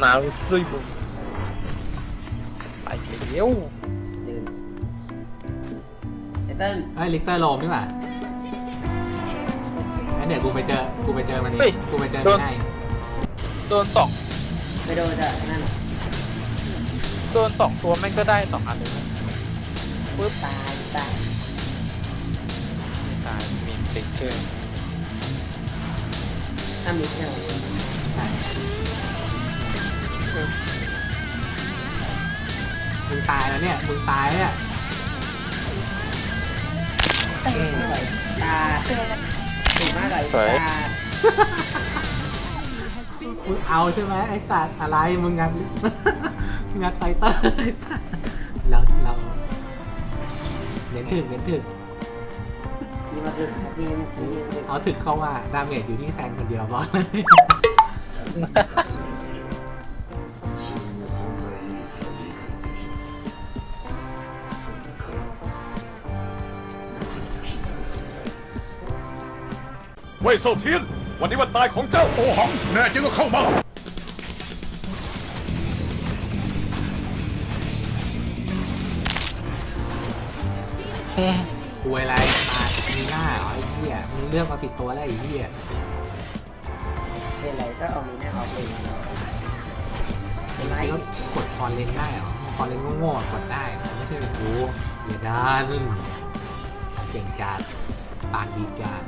หนาวซุยบุไปเร็วลืมไอเติ้ลเอ้ยลิกเตอร์โลมนี่หว่างั้นเดี๋ยวกูไปเจอ กูไปเจอมันนี่กูไปเจอมันได้โดนสองไม่โดนจ้ะนั่นน่ะโดนสองตัวแม่งก็ได้สองอันเลยนะปึ๊บตายตายไม่ตายมีสติ๊กเกอร์ถ้ามิดเนี่ยใมึงตายแล้วเนี่ย มึงตายแล้วเนี่ยเก่งเลยตาถึงมากเลยตามึงเอาใช่ไหมไอ้สัตว์อะไรมึงงัด งัดไฟเตอร์ไอ้สัตว์เราเราเน้นถึกเน้นถึกนี่มาถึงนี่นี่นี่เอาถึกเข้าว่าดาเมจอยู่ที่แซนคนเดียวบอลเว่ยเซาเทียน วันนี้วันตายของเจ้าโอหัง แน่จริงก็เข้ามา คุยอะไรมามีหน้าเหรอไอ้เหี้ยมึงเลือกมาผิดตัวแล้วไอ้เหี้ยเป็นไรก็เอามีหน้าออกเลยเป็นไรแล้วกดคอนเลนได้เหรอคอนเลนโง่ๆกดได้ไม่ใช่เป็นกูเดี๋ยวด้านเก่งจัดปากดีจัด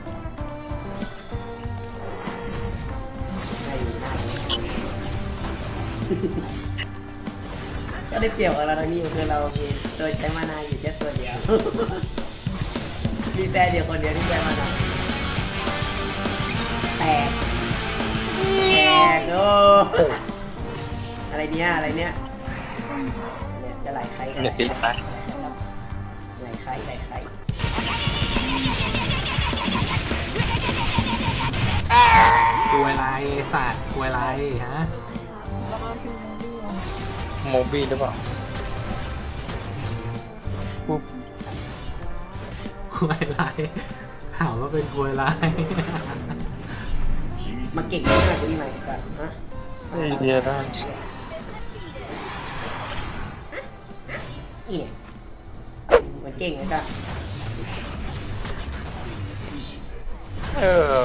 ก็ได้เปรียบกับเราตรงนี้คือเรามีโดยใช้มานาอยู่แค่ตัวเดียวมีแต่เดียวคนเดียวที่ใช้มานาแตกแตกโอ้อะไรเนี้ยอะไรเนี้ยเนี่ยจะไหลใครกันเนี่ยสิไปไหลใครไหลใครคุยอะไรไอ้สัตว์คุยอะไรฮะ โมบี้หรือเปล่าปุ๊บคุยอะไรถามว่าเป็นคุยอะไรมาเก่งมากกว่านี้ไหมกันฮะไอเดียได้นี่เนี่ยมันเก่งนะจ๊ะเออ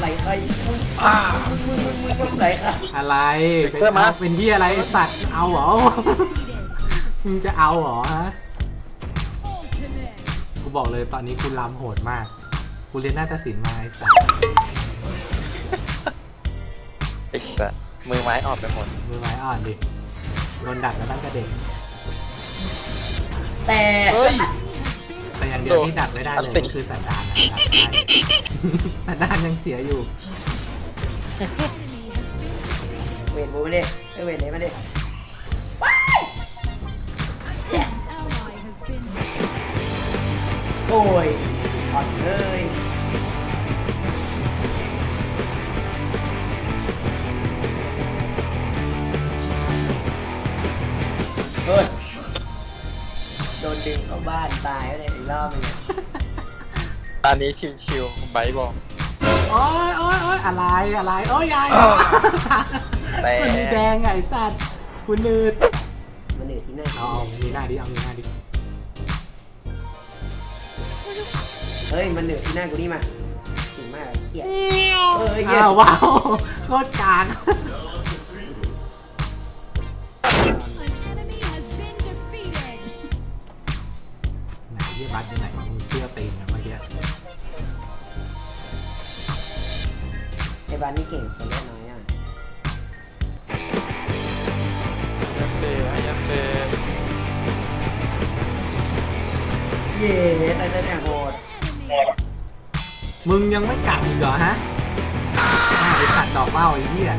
ไหลใครอ้ามึงมึงมึงมึงไหลใครอะไรเป็นเพิ่มมา เอาเป็นที่อะไรสัตว์เอาเหรอ มึงจะเอาเหรอฮะกูบอกเลยตอนนี้กูลำโหดมากกูเรียนนาฏศิลป์มาไอ้สัตว์ไอ้สัสมือไม้อ่อนไปหมด มือไม้อ่อนดิโดนดักแล้วตั้งแต่เด็กแต่เฮ้ย แต่อย่างเดียวที่ดักไม่ได้อัเลนยติก็คือสันดานนะดักได้สันดานยังเสียอยู่ เวทบูมาดิเอ้ยเวทไหนมาดิโอ้ยอ่อน ตอนนี้ชิวๆไบร์ทบอก โอ้ยโอ้ยโอ้ยอะไรอะไรโอ้ยยายแต่ มันมีแดงไงไอ้สัตว์คุณนืดมันเหนื่อยที่หน้าเอาเอามีหน้าดิเอามีหน้าดิเฮ้ย มันเหนื่อยที่หน้ากูนี่มาถึงมากเลยเกลียดเออเกลียอ้าดวว้าวโคตรกลาง ไหนเยี่ยบัตอยู่ไหนมึงเชื่อตีนนะเมื่อกี้ไอ้บ้านนี่เก่งคนเล่นน้อยอะยันเตะไอ้ยันเตะเย้อะไรได้เนี่ยโหดมึงยังไม่กลับอีกเหรอฮะอ้าวไอสัตว์ดอกเบ้าไอ้เหี้ย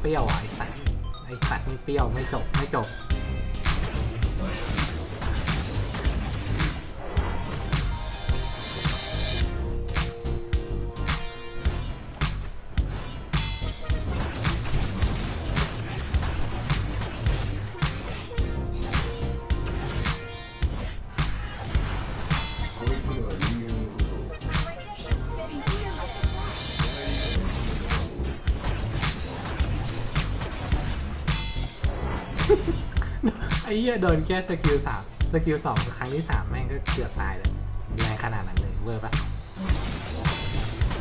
เปรี้ยวอะไอสัตว์ ไอสัตว์มึงเปรี้ยวไม่จบไม่จบ อ้เหี้ยโดนแค่สกิลสามสกิลสองครั้งที่สามแม่งก็เกือบตายเลยแรงขนาดนั้นเลยเวอร์ปะ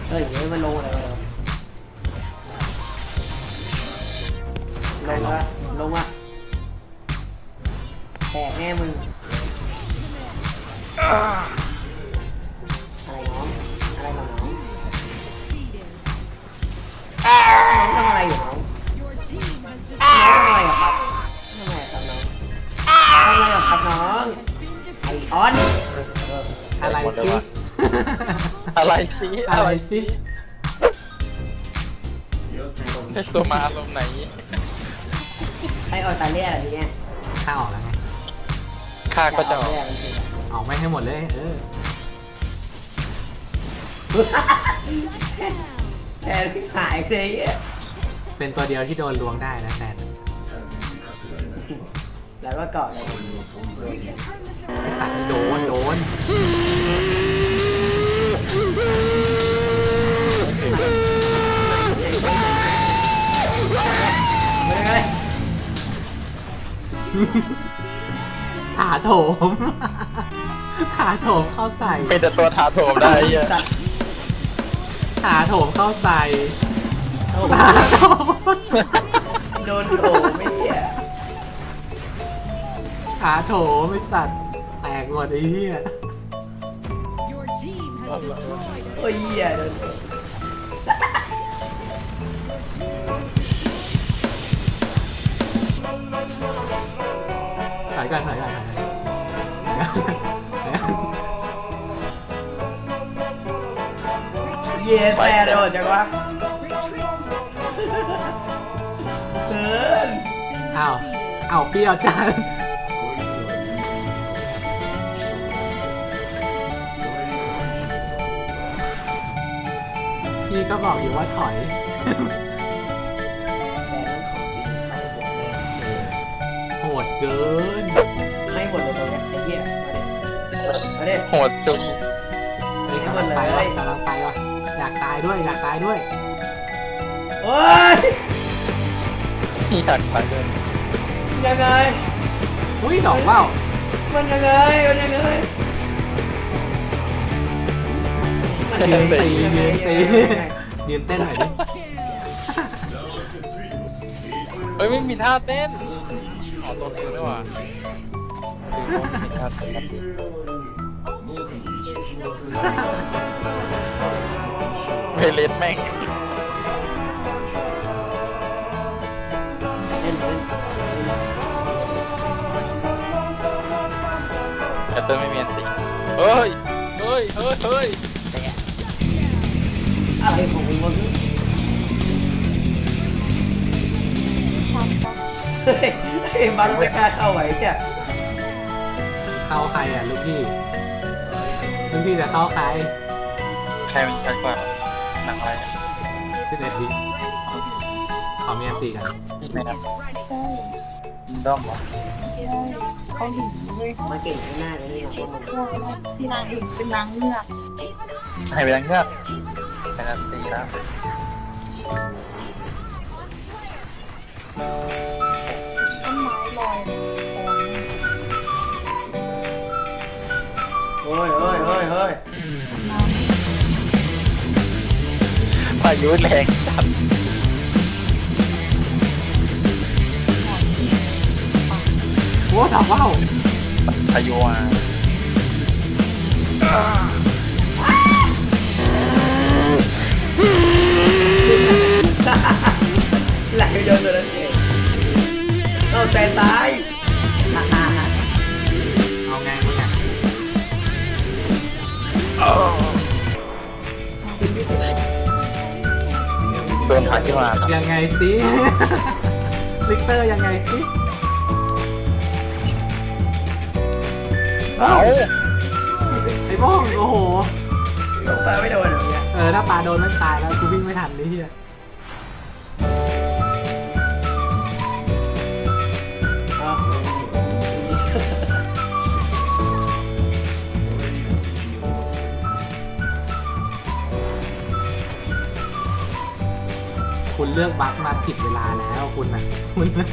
เฮ้ยเฮ้ยมันลงอะไรมาแล้วลงละลงอะแตกแน่มึงอะไรน้องอะไรกับน้องน้องทำอะไรอยู่น้องน้องทำอะไรอะครับ อะไรอะครับน้องไอออนอะไรสิ อะไรสิอะไรสิให้ตัวมาอารมณ์ไหนไอออนตาเลียอะไรเนี่ยข้าออกแล้วไงข้าก็จะออกเลียจริงออกไม่งให้หมดเลยเออๆแทนหายเลยอะเป็นตัวเดียวที่โดนลวงได้นะแทน แล้วก็เกาะเลยไอ้สัตว์โดนโดนไม่ได้เลยถาโถมถาโถมเข้าใส่เป็นแต่ตัวถาโถมได้อะสัตว์ถาโถมเข้าใส่โอ้โหถาโถม โดนโถไม่เนี่ย ถาโถมไอสัตว์ แตกหมดไอ้เหี้ย Your team has destroyed โอ้ยเหี้ยโดนโถถอยก่อนถอยก่อนถอยก่อนถอยก่อนถอยก่อนเหี้ยแต่โดนจังวะเกิน อ้าว อ้าวเปรี้ยวจัง พี่ก็บอกอยู่ว่าถอย แฟนมันของจริงเข้าไปบวกแม่งโหดเกิน ให้หมดเลยตรงเนี้ยไอ้เหี้ยมาดิโหดจุงเฮ้ยกำลังไปวะกำลังไปวะอยากตายด้วยอยากตายด้วย โอ้ย อยากไปเลยยังไง อุ้ยดอกว่าวมันยังไง มันยังไง ยืนตียืนตียืนเต้นหน่อยดิเฮ้ยไม่มีท่าเต้นอ๋อตัวเองด้วยว่ะมีท่าเต้นไม่เล่นแม่งเล่นเล่นแคตเตอร์ไม่มีอันติเฮ้ย เฮ้ย เฮ้ยเฮ้ย อะไรของมึงวะพี่เฮ้ยเฮ้ยมันไม่กล้าเข้าไหวเนี่ยเข้าใครอะลูกพี่ลูกพี่จะเข้าใครใครมันชัดกว่าหนังอะไรอะ11วิขอมีอันตีกันไม่นะด้อมเหรอเขาหนีเว้ยมาเก่งข้างหน้าเลยเนี่ยคนมึงว่าซีนางเอกเป็นนางเงือกให้ไปดังเงือกเป็ นอันซีแล้วต้นไม้ลอยคอเฮ้ยเฮ้ยเฮ้ยเฮ้ยพายุแรงจัดโอ้ดอกว่าวพายุอะ หลไปโดนตัวนั้นเองเอาแต่ตายฮ่าฮ่าฮ่าเอาไงมึงอะโดนพายุมาครับยังไงสิลิกเตอร์ยังไงสิเอ้าไอ้บ้องโอ้โหลงไปไม่โดนเหรอ ออถ้าปลาโดนมันตายแล้วกูวิ่งไม่ทันนี่เฮียคุณเลือกบัคมาผิดเวลาแล้วคุณนะคุณนะ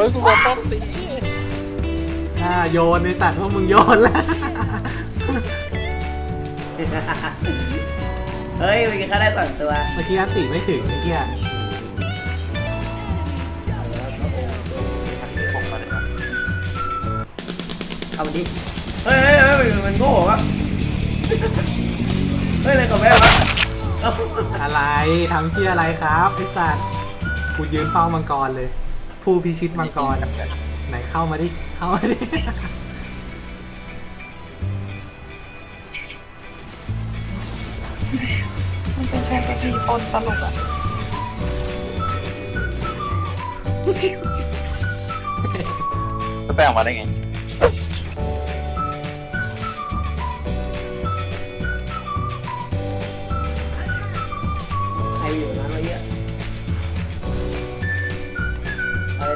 ฮ้ยกูโดนป้อมตีอ่าโยนไอ้สัตว์พวกมึงโยนแล้วเฮ้ยเมื่อกี้เขาได้สองตัวเมื่อกี้อันติไม่ถึงไอ้เหี้ยเอามาดิเฮ้ยเฮ้ยเฮ้ยมันโง่วะเฮ้ยอะไรกับแม่วะเอ้าอะไรทำที่อะไรครับไอ้สัตว์กูยืนเฝ้ามังกรเลย ผู้พิชิตมังกรไหนเข้ามาดิ เข้ามาดิ มันเป็นแฟนตาซีปนตลกอะจะไปออกมาได้ไง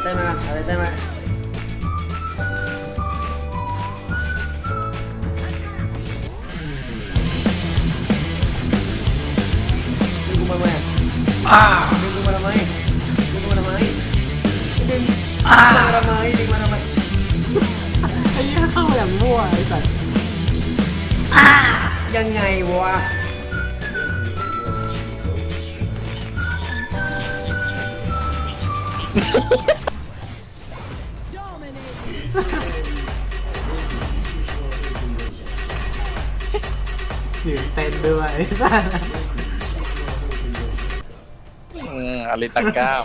เอาเลยเต้นมาเอาเลยเต้นมาดึงกูมาทำไมดึงกูมาทำไมดึงกูมาทำไมดึงมาทำไมดึงมาทำไมไอ้เหี้ยเข้าอย่างมั่วไอ้สัตว์ยังไงวะ ยืนเต้นด้วยไอ้สัตว์อืมอลิตาก้าม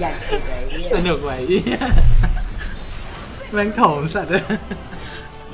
อยากเก็บไอ้เนี่ย สนุกไว้เหี้ยแม่งโถมสัตว์เลย